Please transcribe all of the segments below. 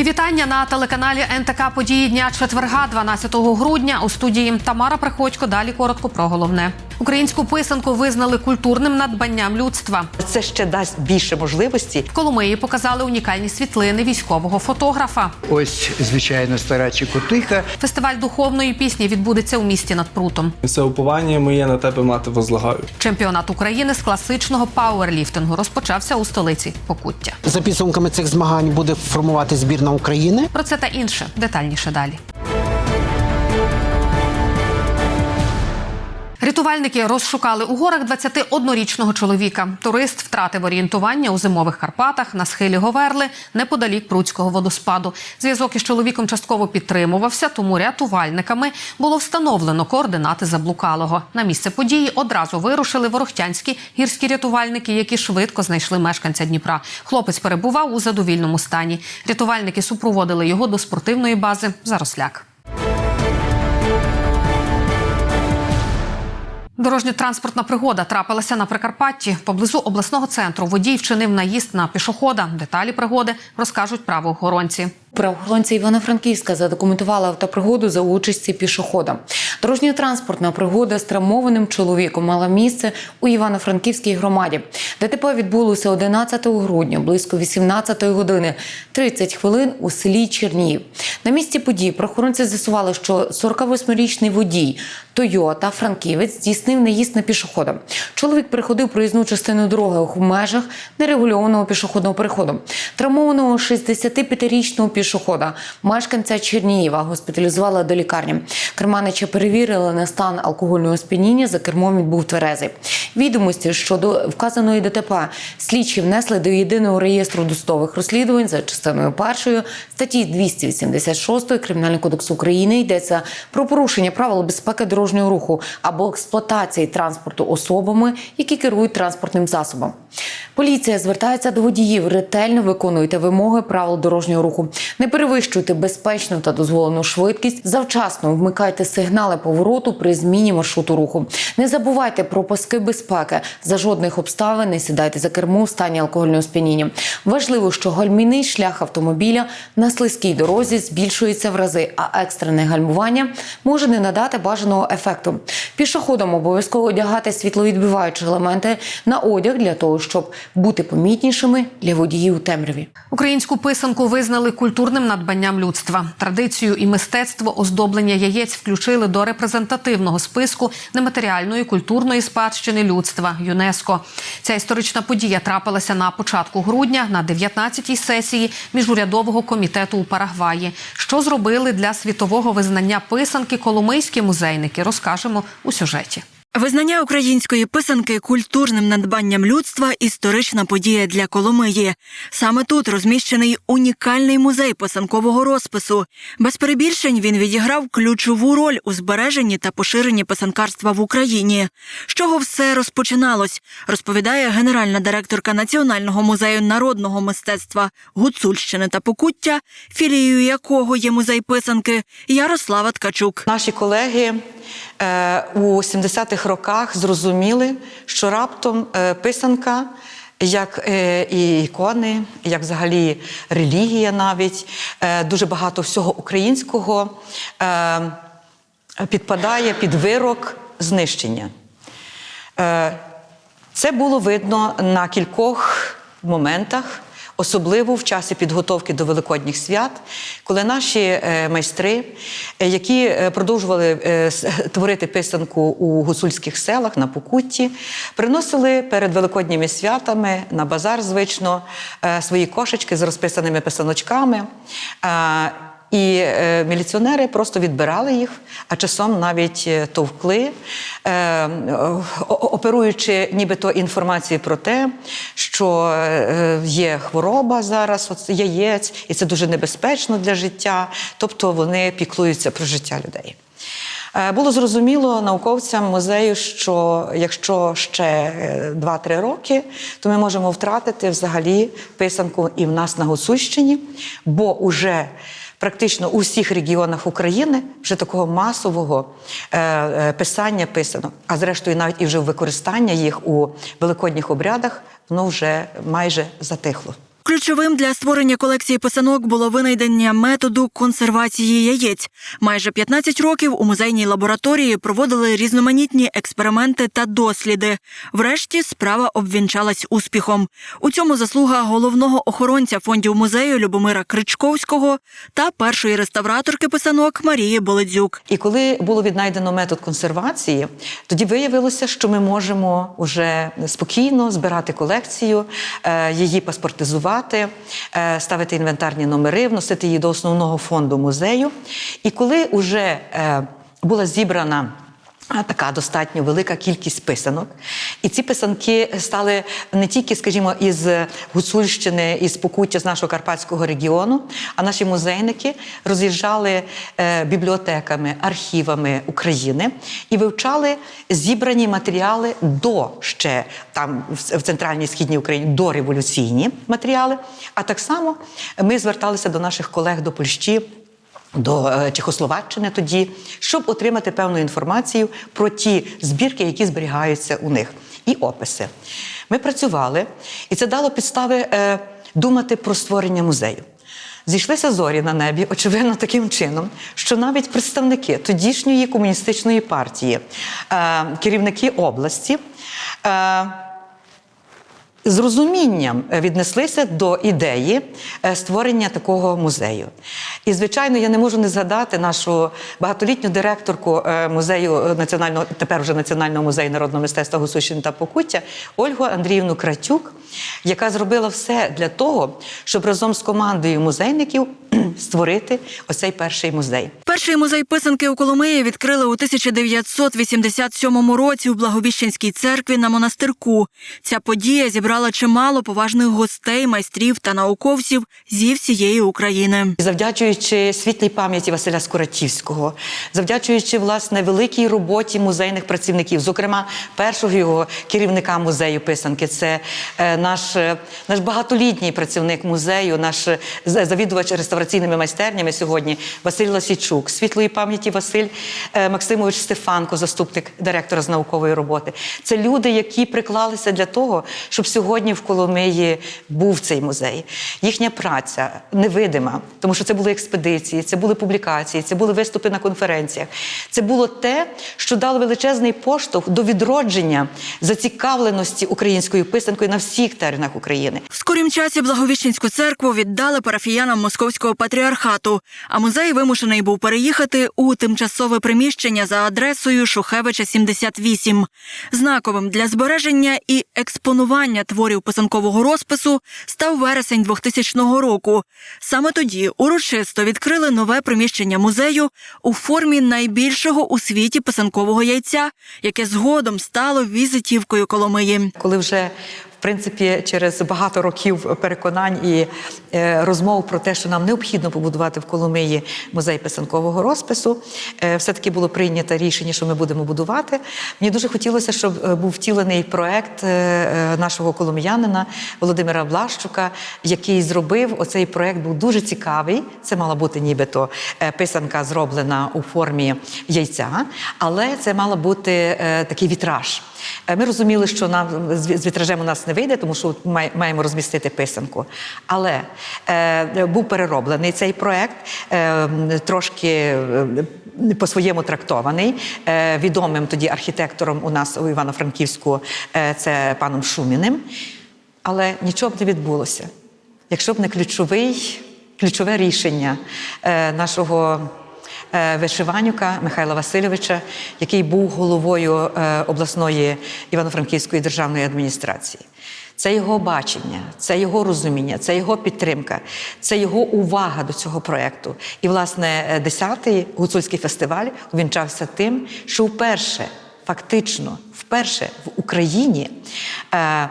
Мої вітання на телеканалі НТК Події дня четверга, 12 грудня. У студії Тамара Приходько. Далі коротко про головне. Українську писанку визнали культурним надбанням людства. Це ще дасть більше можливості. В Коломиї показали унікальні світлини військового фотографа. Ось, звичайно, стара Чикотиха. Фестиваль духовної пісні відбудеться у місті над прутом. Це уповання моє на тебе мати возлагаю. Чемпіонат України з класичного пауерліфтингу розпочався у столиці Покуття. За підсумками цих змагань буде формувати збірна України. Про це та інше детальніше далі. Рятувальники розшукали у горах 21-річного чоловіка. Турист втратив орієнтування у зимових Карпатах на схилі Говерли неподалік Пруцького водоспаду. Зв'язок із чоловіком частково підтримувався, тому рятувальниками було встановлено координати заблукалого. На місце події одразу вирушили ворохтянські гірські рятувальники, які швидко знайшли мешканця Дніпра. Хлопець перебував у задовільному стані. Рятувальники супроводили його до спортивної бази Заросляк. Дорожньо-транспортна пригода трапилася на Прикарпатті. Поблизу обласного центру водій вчинив наїзд на пішохода. Деталі пригоди розкажуть правоохоронці. Правоохоронці Івано-Франківська задокументували автопригоду за участі пішохода. Дорожньо-транспортна пригода з травмованим чоловіком мала місце у Івано-Франківській громаді. ДТП відбулося 11 грудня близько 18 години 30 хвилин у селі Чернігів. На місці події правоохоронці з'ясували, що 48-річний водій Тойота Франківець здійснив наїзд на пішохода. Чоловік переходив проїзну частину дороги у межах нерегульованого пішохідного переходу. Травмованого 65-річного пішохода, мешканця Чернігіва, госпіталізували до лікарні. Керманича перевірили на стан алкогольного сп'яніння. За кермом він був тверезий. Відомості щодо вказаної ДТП слідчі внесли до єдиного реєстру досудових розслідувань за частиною першої статті 286 Кримінального кодексу України йдеться про порушення правил безпеки дорожнього руху або експлуатації транспорту особами, які керують транспортним засобом. Поліція звертається до водіїв. Ретельно виконуйте вимоги правил дорожнього руху. Не перевищуйте безпечну та дозволену швидкість. Завчасно вмикайте сигнали повороту при зміні маршруту руху. Не забувайте про паски безпеки. За жодних обставин не сідайте за кермо в стані алкогольного сп'яніння. Важливо, що гальмівний шлях автомобіля на слизькій дорозі збільшується в рази, а екстрене гальмування може не надати бажаного ефекту. Пішоходам обов'язково одягати світловідбиваючі елементи на одяг для того, щоб бути помітнішими для водіїв у темряві. Українську писанку визнали культурним надбанням людства. Традицію і мистецтво оздоблення яєць включили до репрезентативного списку нематеріальної культурної спадщини людства ЮНЕСКО. Ця історична подія трапилася на початку грудня на 19-й сесії міжурядового комітету у Парагваї. Що зробили для світового визнання писанки коломийські музейники, розкажемо у сюжеті. Визнання української писанки культурним надбанням людства історична подія для Коломиї. Саме тут розміщений унікальний музей писанкового розпису. Без перебільшень він відіграв ключову роль у збереженні та поширенні писанкарства в Україні. З чого все розпочиналось, розповідає генеральна директорка Національного музею народного мистецтва Гуцульщини та Покуття, філією якого є музей писанки Ярослава Ткачук. Наші колеги е, у 70-х роках зрозуміли, що раптом е, писанка. Як е, і ікони, як взагалі релігія, навіть е, дуже багато всього українського підпадає під вирок знищення. Це було видно на кількох моментах, особливо в часі підготовки до Великодніх свят, коли наші е, майстри, е, які е, продовжували творити писанку у гуцульських селах на Покутті, приносили перед великодніми святами на базар звично свої кошечки з розписаними писаночками. І е, міліціонери просто відбирали їх, а часом навіть е, товкли, е, оперуючи нібито інформацію про те, що е, є хвороба зараз, от яєць, і це дуже небезпечно для життя. Тобто вони піклуються про життя людей. Е, Було зрозуміло науковцям музею, що якщо ще е, 2-3 роки, то ми можемо втратити взагалі писанку і в нас на Гуцульщині, бо уже практично у всіх регіонах України вже такого масового е, е, писання писано. а зрештою навіть і вже використання їх у великодніх обрядах, воно вже майже затихло. Ключовим для створення колекції писанок було винайдення методу консервації яєць. Майже 15 років у музейній лабораторії проводили різноманітні експерименти та досліди. Врешті справа обвінчалась успіхом. У цьому заслуга головного охоронця фондів музею Любомира Кричковського та першої реставраторки писанок Марії Боледзюк. І коли було віднайдено метод консервації, тоді виявилося, що ми можемо вже спокійно збирати колекцію, е, її паспортизувати, е, ставити інвентарні номери, вносити її до основного фонду музею. І коли вже е, була зібрана Така достатньо велика кількість писанок. І ці писанки стали не тільки, скажімо, із Гуцульщини, із Покуття, з нашого карпатського регіону, а наші музейники роз'їжджали е, бібліотеками, архівами України і вивчали зібрані матеріали до ще там в центральній східній Україні до революційні матеріали. А так само ми зверталися до наших колег до Польщі до е, Чехословаччини тоді, щоб отримати певну інформацію про ті збірки, які зберігаються у них, і описи. Ми працювали, і це дало підстави е, думати про створення музею. Зійшлися зорі на небі, очевидно, таким чином, що навіть представники тодішньої комуністичної партії, е, керівники області. З розумінням е, віднеслися до ідеї е, створення такого музею. І, звичайно, я не можу не згадати нашу багатолітню директорку е, музею національного, тепер вже Національного музею народного мистецтва Гусущини та Покуття Ольгу Андріївну Кратюк, яка зробила все для того, щоб разом з командою музейників створити оцей перший музей. Перший музей писанки у Коломиї відкрили у 1987 році у Благовіщенській церкві на монастирку. Ця подія зібрала чимало поважних гостей, майстрів та науковців зі всієї України. Завдячуючи світлій пам'яті Василя Скуратівського, завдячуючи власне великій роботі музейних працівників, зокрема першого його керівника музею писанки, це е, наш, е, наш багатолітній працівник музею, наш е, завідувач реставраційними майстернями сьогодні Василь Ласійчук, світлої пам'яті Василь е, Максимович Стефанко, заступник директора з наукової роботи. Це люди, які приклалися для того, щоб сьогодні в Коломиї був цей музей. Їхня праця невидима, тому що це були експедиції, це були публікації, це були виступи на конференціях. Це було те, що дало величезний поштовх до відродження зацікавленості українською писанкою на всіх теренах України. В скорім часі Благовіщенську церкву віддали парафіянам московського патріархату, а музей вимушений був переїхати у тимчасове приміщення за адресою Шухевича 78. Знаковим для збереження і експонування творів писанкового розпису став вересень 2000 року. Саме тоді урочисто відкрили нове приміщення музею у формі найбільшого у світі писанкового яйця, яке згодом стало візитівкою Коломиї. Коли вже принципі через багато років переконань і е, розмов про те, що нам необхідно побудувати в Коломиї музей писанкового розпису, е, все-таки було прийнято рішення, що ми будемо будувати. Мені дуже хотілося, щоб е, був втілений проект нашого коломиянина Володимира Блащука, який зробив оцей проект. Був дуже цікавий. Це мала бути нібито писанка зроблена у формі яйця, але це мала бути такий вітраж. Е, Ми розуміли, що нам з вітражем у нас не вийде, тому що маємо розмістити писанку. Але е, був перероблений цей проект, е, трошки е, по-своєму трактований. Е, відомим тоді архітектором у нас у Івано-Франківську е, це паном Шуміним. Але нічого б не відбулося, якщо б не ключовий, ключове рішення е, нашого вишиванюка Михайла Васильовича, який був головою е, обласної Івано-Франківської державної адміністрації. Це його бачення, це його розуміння, це його підтримка, це його увага до цього проєкту. І, власне, е, 10-й гуцульський фестиваль увінчався тим, що вперше, фактично, вперше в Україні. Е,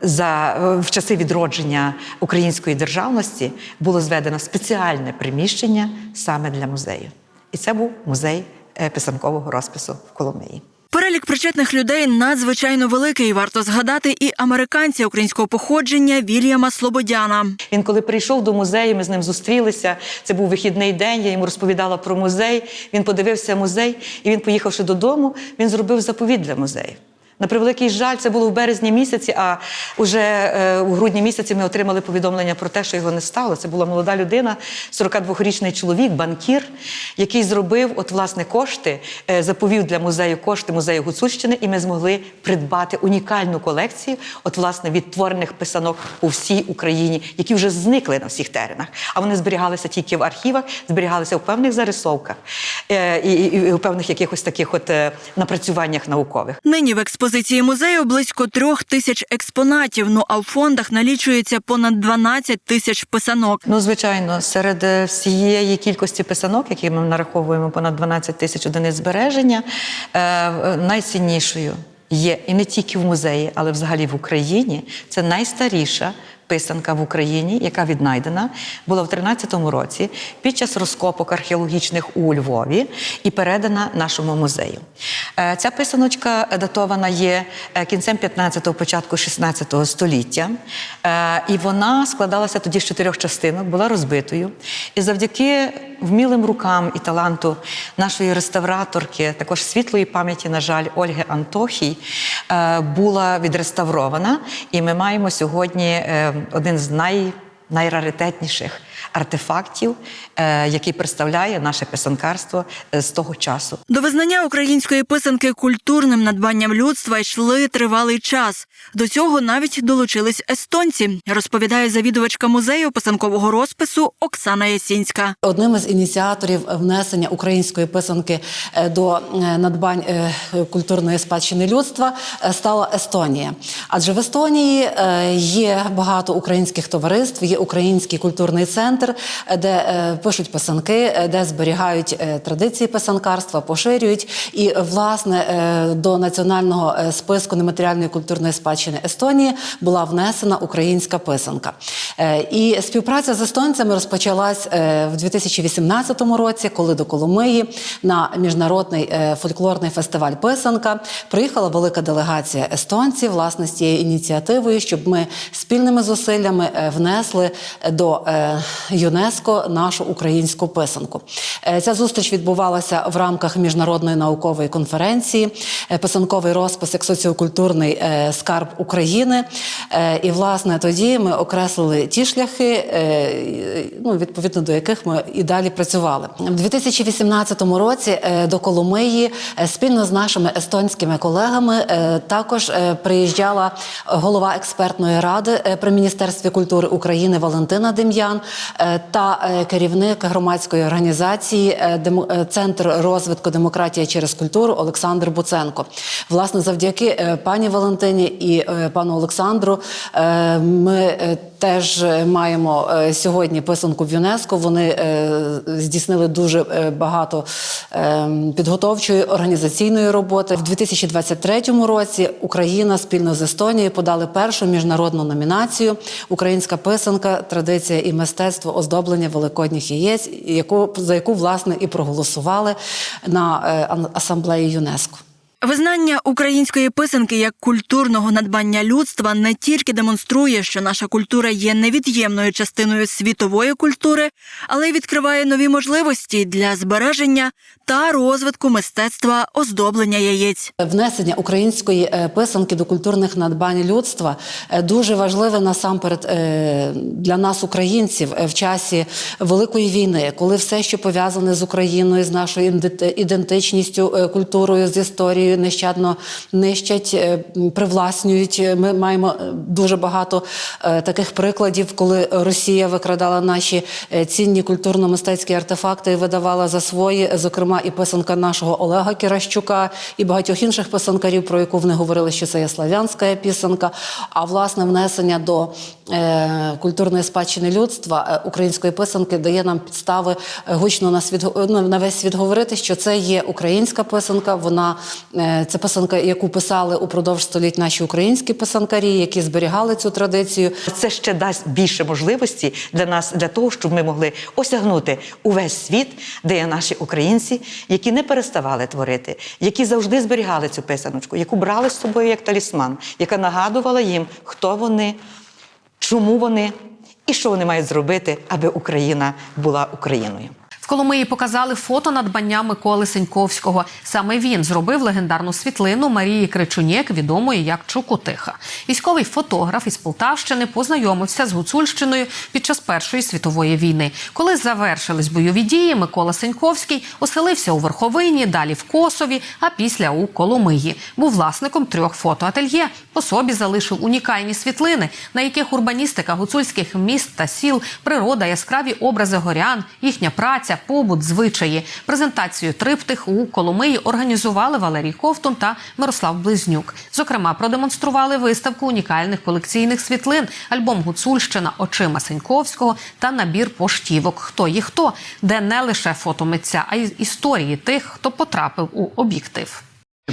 за в часи відродження української державності було зведено спеціальне приміщення саме для музею. І це був музей е, писанкового розпису в Коломиї. Перелік причетних людей надзвичайно великий. Варто згадати і американця українського походження Вільяма Слободяна. Він, коли прийшов до музею, ми з ним зустрілися. Це був вихідний день. Я йому розповідала про музей. Він подивився музей, і він, поїхавши додому, він зробив заповіт для музею. На превеликий жаль, це було в березні місяці, а вже е, у грудні місяці ми отримали повідомлення про те, що його не стало. Це була молода людина, 42-річний чоловік, банкір, який зробив от власне кошти, е, заповів для музею кошти музею Гуцульщини, і ми змогли придбати унікальну колекцію, от власне відтворених писанок по всій Україні, які вже зникли на всіх теренах. А вони зберігалися тільки в архівах, зберігалися в певних зарисовках е, і, і, і в певних якихось таких от напрацюваннях наукових. Нині в експозиції музею близько трьох тисяч експонатів. Ну а в фондах налічується понад 12 тисяч писанок. Ну, звичайно, серед е, всієї кількості писанок, які ми нараховуємо понад 12 тисяч одиниць збереження, е, найціннішою є і не тільки в музеї, але взагалі в Україні. Це найстаріша писанка в Україні, яка віднайдена була в 13-му році під час розкопок археологічних у Львові і передана нашому музею. Е, Ця писаночка датована є е, кінцем 15-го, початку 16-го століття, Е, і вона складалася тоді з чотирьох частинок, була розбитою. І завдяки вмілим рукам і таланту нашої реставраторки, також світлої пам'яті, на жаль, Ольги Антохій, була відреставрована. І ми маємо сьогодні один з най, найраритетніших артефактів, е, який представляє наше писанкарство е, з того часу. До визнання української писанки культурним надбанням людства йшли тривалий час. До цього навіть долучились естонці, розповідає завідувачка музею писанкового розпису Оксана Ясінська. Одним із ініціаторів внесення української писанки е, до надбань культурної спадщини людства стала Естонія. Адже в Естонії є багато українських товариств, є український культурний центр, е, де е, пишуть писанки, е, де зберігають е, традиції писанкарства, поширюють. І власне до національного списку нематеріальної культурної спадщини Естонії була внесена українська писанка. І співпраця з естонцями розпочалась в 2018 році, коли до Коломиї на міжнародний фольклорний фестиваль Писанка приїхала велика делегація естонців власне з цією ініціативою, щоб ми спільними зусиллями внесли до ЮНЕСКО нашу українську писанку. Е, Ця зустріч відбувалася в рамках міжнародної наукової конференції е, Писанковий розпис як соціокультурний е, скарб України. І власне тоді ми окреслили ті шляхи, ну відповідно до яких ми і далі працювали. В 2018 році до Коломиї спільно з нашими естонськими колегами також приїжджала голова експертної ради при міністерстві культури України Валентина Дем'ян та е, керівник громадської організації е, е, Центр розвитку демократія через культуру Олександр Буценко. Власне, завдяки е, пані Валентині і е, пану Олександру е, ми е, теж е, маємо е, сьогодні писанку в ЮНЕСКО. Вони е, здійснили дуже е, багато е, підготовчої організаційної роботи. В 2023 році Україна спільно з Естонією подали першу міжнародну номінацію Українська писанка, традиція і мистецтво оздоблення великодніх яєць, яку за яку власне і проголосували на е, асамблеї ЮНЕСКО. Визнання української писанки як культурного надбання людства не тільки демонструє, що наша культура є невід'ємною частиною світової культури, але й відкриває нові можливості для збереження та розвитку мистецтва оздоблення яєць. Внесення української е, писанки до культурних надбань людства е, дуже важливе насамперед е, для нас, українців, в часі великої війни, коли все, що пов'язане з Україною, з нашою іденти- ідентичністю, культурою, з історією, нещадно нищать, привласнюють. Ми маємо дуже багато таких прикладів, коли Росія викрадала наші цінні культурно-мистецькі артефакти і видавала за свої, зокрема, і писанка нашого Олега Кіращука, і багатьох інших писанкарів, про яку вони говорили, що це є славянська пісенка. А власне внесення до е, культурної спадщини людства е, української писанки дає нам підстави е, гучно на світ ну, на весь світ говорити, що це є українська писанка. Вона е, це писанка, яку писали упродовж століть наші українські писанкарі, які зберігали цю традицію. Це ще дасть більше можливості для нас, для того, щоб ми могли осягнути увесь світ, де є наші українці, які не переставали творити, які завжди зберігали цю писаночку, яку брали з собою як талісман, яка нагадувала їм, хто вони, чому вони і що вони мають зробити, аби Україна була Україною. В Коломиї показали фото надбання Миколи Сеньковського. Саме він зробив легендарну світлину Марії Кричунєк, відомої як Чукотиха. Військовий фотограф із Полтавщини познайомився з Гуцульщиною під час Першої світової війни. Коли завершились бойові дії, Микола Сеньковський оселився у Верховині, далі в Косові, а після у Коломиї. Був власником трьох фотоательє. По собі залишив унікальні світлини, на яких урбаністика гуцульських міст та сіл, природа, яскраві образи горян, їхня праця, побут, звичаї. Презентацію триптих у Коломиї організували Валерій Ковтун та Мирослав Близнюк. Зокрема, продемонстрували виставку унікальних колекційних світлин, альбом Гуцульщина очима Сеньковського та набір поштівок. Хто є хто, де не лише фото митця, а й історії тих, хто потрапив у об'єктив.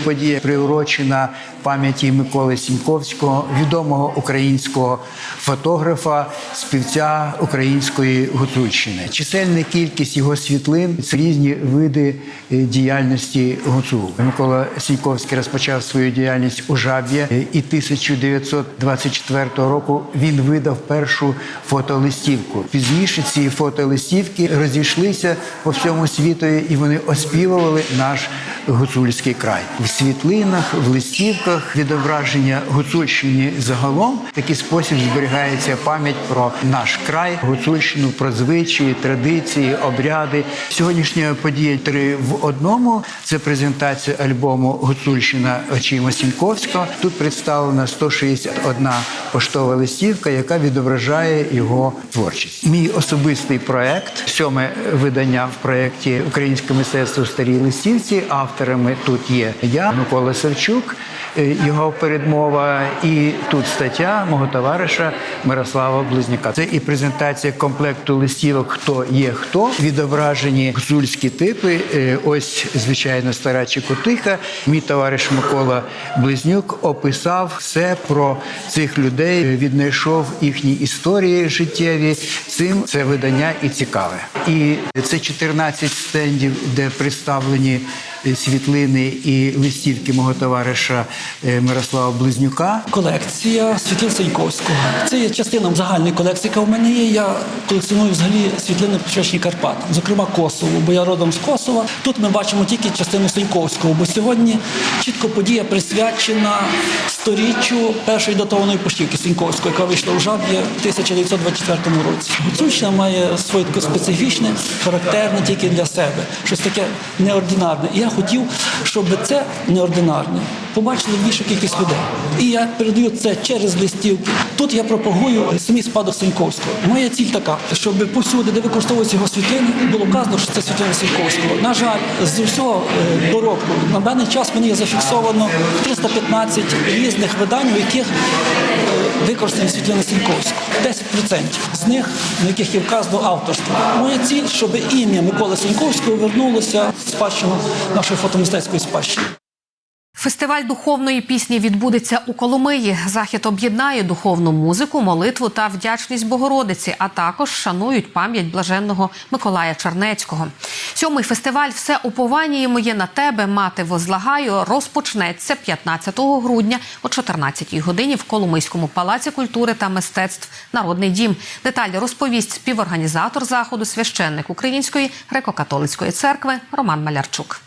Подія приурочена пам'яті Миколи Сімковського, відомого українського фотографа, співця української гуцульщини. Чисельна кількість його світлин це різні види е, діяльності гуцул. Микола Сімковський розпочав свою діяльність у Жаб'я, е, і 1924 року він видав першу фотолистівку. Пізніше ці фотолистівки розійшлися по всьому світу, і вони оспівували наш гуцульський край. В світлинах, в листівках відображення Гуцульщини загалом в такий спосіб зберігається пам'ять про наш край, Гуцульщину, про звичаї, традиції, обряди. Сьогоднішня подія три в одному. Це презентація альбому Гуцульщина очима Сімковського. Тут представлена 161 поштова листівка, яка відображає його творчість. Мій особистий проект, сьоме видання в проєкті Українське мистецтво старій листівці. Авторами тут є я, Микола Савчук, е, його передмова, і тут стаття мого товариша Мирослава Близняка. Це і презентація комплекту листівок Хто є хто відображені гуцульські типи. Е, Ось звичайно стара Чекотиха. Мій товариш Микола Близнюк описав все про цих людей, віднайшов їхні історії життєві. Цим це видання і цікаве. І це 14 стендів, де представлені е, світлини і листівки мого товариша е, Мирослава Близнюка. Колекція світлин Саньковського. Це є частина загальної колекції, яка в мене є. Я колекціоную взагалі світлини присвячені Карпатам, зокрема Косово, бо я родом з Косова. Тут ми бачимо тільки частину Саньковського, бо сьогодні чітко подія присвячена сторіччю першої датованої поштівки Саньковського, яка вийшла у жаб'ї в 1924 році. Гуцульщина має своє таке специфічне, характерне тільки для себе, щось таке неординарне. Я хотів, щоб це неординарне побачили більшу кількість людей. І я передаю це через листівки. Тут я пропагую самі спадок Сеньковського. Моя ціль така, щоб повсюди, де використовуються його світлини, було вказано, що це світлини Сеньковського. На жаль, з усього е, доробку на даний час мені є зафіксовано 315 різних видань, у яких е, використані світлини Сеньковського. 10% з них, на яких є вказано авторство. Моя ціль, щоб ім'я Миколи Сеньковського вернулося в спадщину нашої фотомистецької спадщини. Фестиваль духовної пісні відбудеться у Коломиї. Захід об'єднає духовну музику, молитву та вдячність Богородиці, а також шанують пам'ять блаженного Миколая Чернецького. Сьомий фестиваль Все уповання моє на тебе, мати возлагаю розпочнеться 15 грудня о 14-й годині в Коломийському палаці культури та мистецтв Народний дім. Деталі розповість співорганізатор заходу, священник Української греко-католицької церкви Роман Малярчук.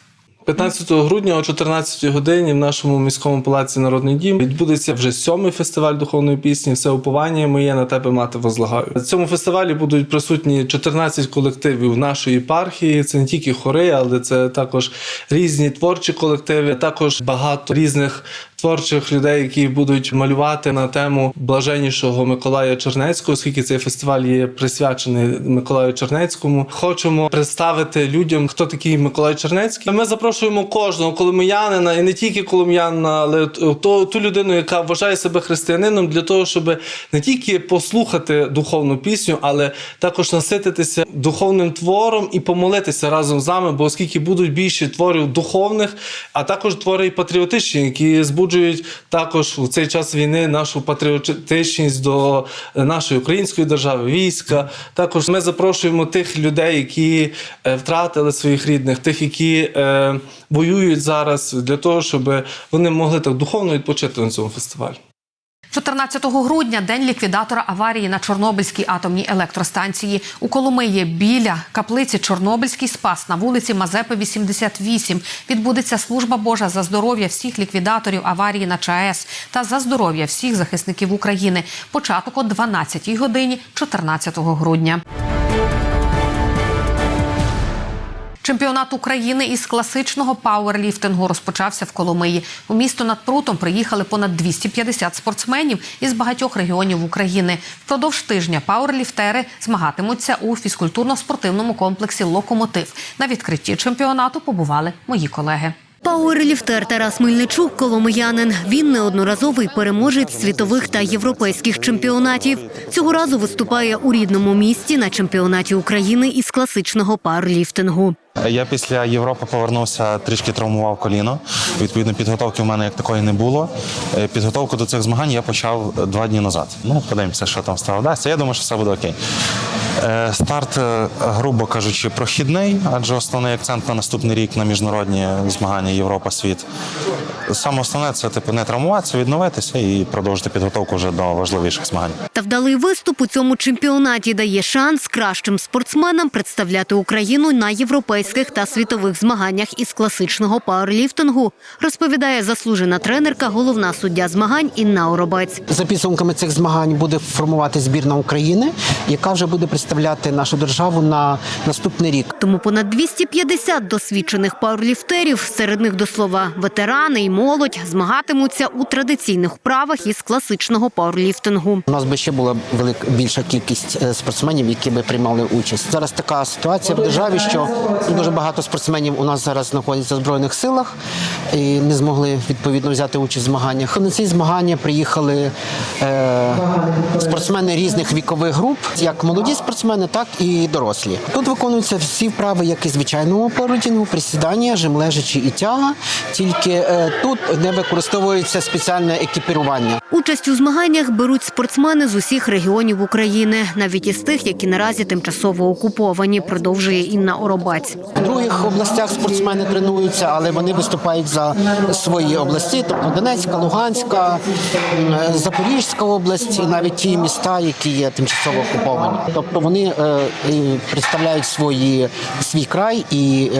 15 грудня о 14 годині в нашому міському палаці Народний дім відбудеться вже сьомий фестиваль духовної пісні. Все уповання моє на тебе мати возлагаю. На цьому фестивалі будуть присутні 14 колективів нашої єпархії. Це не тільки хори, але це також різні творчі колективи, також багато різних. Творчих людей, які будуть малювати на тему блаженнішого Миколая Чернецького, оскільки цей фестиваль є присвячений Миколаю Чернецькому. Хочемо представити людям, хто такий Миколай Чернецький. Ми запрошуємо кожного коломиянина, і не тільки коломиянина, але ту, ту людину, яка вважає себе християнином, для того, щоб не тільки послухати духовну пісню, але також насититися духовним твором і помолитися разом з нами, бо оскільки будуть більше творів духовних, а також твори і патріотичні, які збудують також у цей час війни нашу патріотичність до нашої української держави, війська. Також ми запрошуємо тих людей, які е, втратили своїх рідних, тих, які е, воюють зараз, для того, щоб вони могли так духовно відпочити на цьому фестивалі. 14 грудня день ліквідатора аварії на Чорнобильській атомній електростанції у Коломиї біля каплиці Чорнобильський спас на вулиці Мазепи, 88. Відбудеться служба Божа за здоров'я всіх ліквідаторів аварії на ЧАЕС та за здоров'я всіх захисників України. Початок о 12 годині 14 грудня. Чемпіонат України із класичного пауерліфтингу розпочався в Коломиї. У місто над прутом приїхали понад 250 спортсменів із багатьох регіонів України. Впродовж тижня пауерліфтери змагатимуться у фізкультурно-спортивному комплексі Локомотив. На відкритті чемпіонату побували мої колеги. Пауерліфтер Тарас Мельничук – коломиянин. Він неодноразовий переможець світових та європейських чемпіонатів. Цього разу виступає у рідному місті на чемпіонаті України із класичного пауерліфтингу. Я після Європи повернувся, трішки травмував коліно. Відповідно, підготовки в мене як такої не було. Е, Підготовку до цих змагань я почав два дні назад. Ну, подивимося, що там стало вдасться. Я думаю, що все буде окей. Е, Старт, е, грубо кажучи, прохідний, адже основний акцент на наступний рік на міжнародні змагання Європа, світ. Саме основне це типу не травмуватися, відновитися і продовжити підготовку вже до важливіших змагань. Та вдалий виступ у цьому чемпіонаті дає шанс кращим спортсменам представляти Україну на європейських та світових змаганнях із класичного пауерліфтингу, розповідає заслужена тренерка, головна суддя змагань Інна Оробець. За підсумками цих змагань буде формувати збірна України, яка вже буде представляти нашу державу на наступний рік. Тому понад 250 досвідчених пауерліфтерів, серед них до слова ветерани і молодь, змагатимуться у традиційних вправах із класичного пауерліфтингу. У нас би ще була велика більша кількість е, спортсменів, які би приймали участь. Зараз така ситуація в державі, що дуже багато спортсменів у нас зараз знаходяться в збройних силах і не змогли відповідно взяти участь в змаганнях. На ці змагання приїхали е, спортсмени різних вікових груп, як молоді спортсмени, так і дорослі. Тут виконуються всі вправи, як і звичайному пауерліфтингу, присідання, жим лежачі і тяга. Тільки е, тут не використовується спеціальне екіпірування. Участь у змаганнях беруть спортсмени з усіх регіонів України, навіть із тих, які наразі тимчасово окуповані, продовжує Інна Оробаць. В других областях спортсмени тренуються, але вони виступають за свої області, тобто Донецька, Луганська, Запорізька область, і навіть ті міста, які є тимчасово окуповані. Тобто вони е, представляють свої свій край і.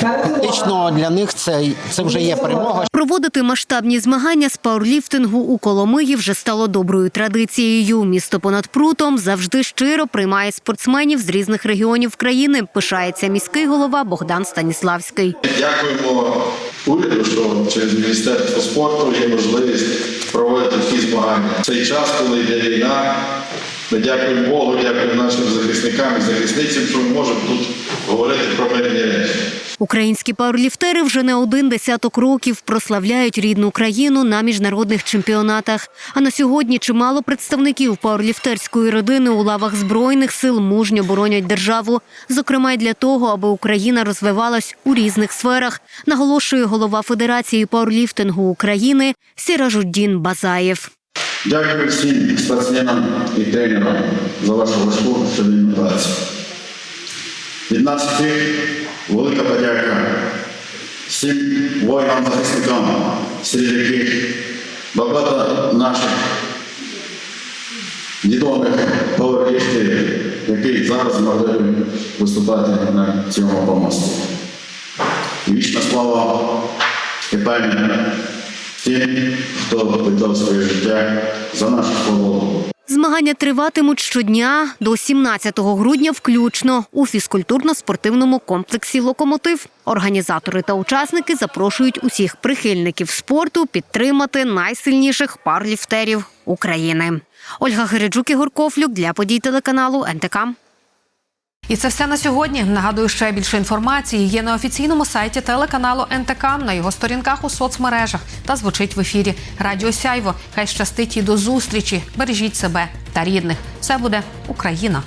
Фактично для них це, це вже є перемога. Проводити масштабні змагання з пауерліфтингу у Коломиї вже стало доброю традицією. Місто понад прутом завжди щиро приймає спортсменів з різних регіонів країни. Пишається міський голова Богдан Станіславський. Дякуємо уряду, що через Міністерство спорту є можливість проводити такі змагання. В цей час, коли йде війна, ми дякуємо Богу, дякуємо нашим захисникам і захисницям, що ми можемо тут говорити про мирні речі. Українські пауерліфтери вже не один десяток років прославляють рідну країну на міжнародних чемпіонатах. А на сьогодні чимало представників пауерліфтерської родини у лавах збройних сил мужньо боронять державу, зокрема й для того, аби Україна розвивалась у різних сферах, наголошує голова Федерації пауерліфтингу України Сіражуддін Базаєв. Дякую всім спортсменам і тренерам за вашу важку працю. Від нас всіх велика подяка всім воїнам-захисникам, серед яких багато наших відомих пауерліфтерів, які зараз змогли виступати на цьому помості. І вічна слава вітання тим, хто віддав своє життя за нашу свободу. Змагання триватимуть щодня до 17 грудня включно у фізкультурно-спортивному комплексі Локомотив. Організатори та учасники запрошують усіх прихильників спорту підтримати найсильніших парліфтерів України. Ольга Гереджук Ігор Кофлюк для подій телеканалу НТК. І це все на сьогодні. Нагадую, ще більше інформації є на офіційному сайті телеканалу НТК, на його сторінках у соцмережах та звучить в ефірі Радіо Сяйво. Хай щастить і до зустрічі. Бережіть себе та рідних. Все буде Україна.